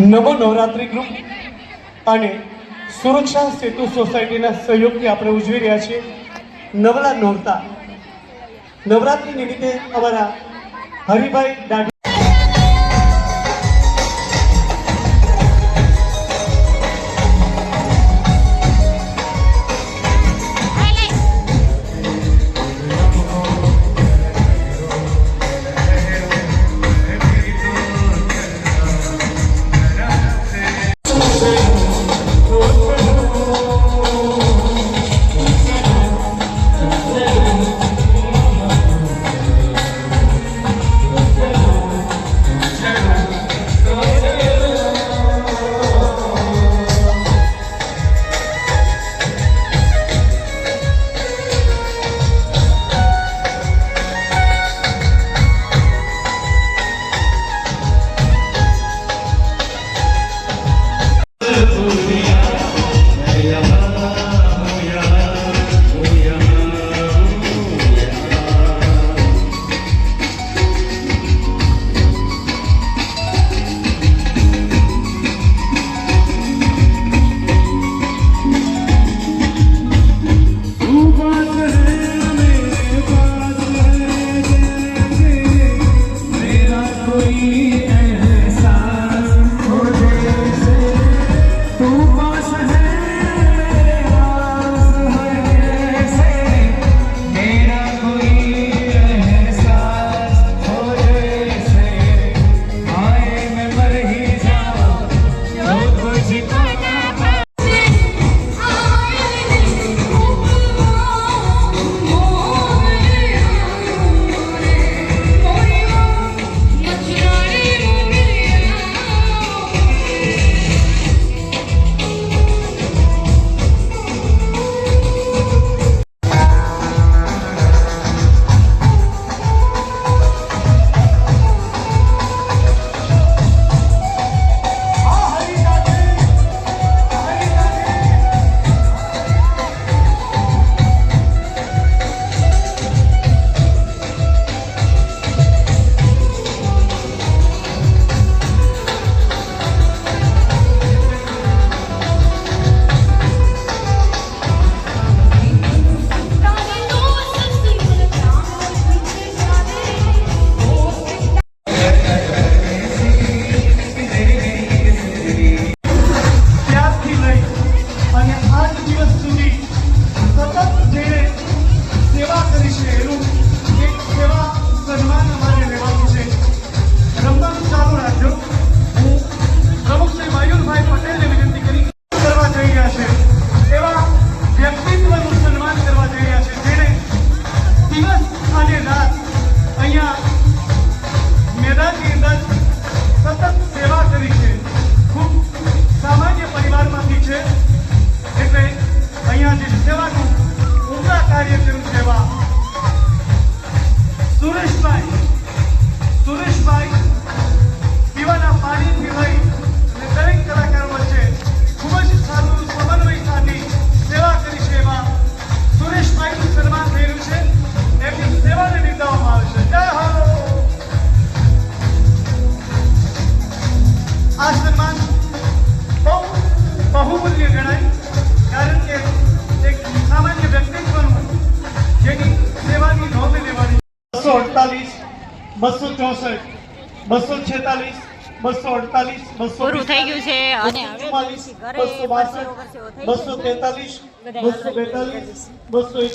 નવો નવરાત્રિ ગ્રુપ અને સુરક્ષા સેતુ સોસાયટીના સહયોગથી આપણે ઉજવી રહ્યા છીએ. નવલા નોરતા. નવરાત્રિ નિમિત્તે અમારા હરિભાઈ દાઢી બસો ચોસઠ બસો છેતાલીસ બસો અડતાલીસ બસો થઈ ગયું છે અને બસો બાસઠ બસો તેતાલીસ બસો બેતાલીસ બસો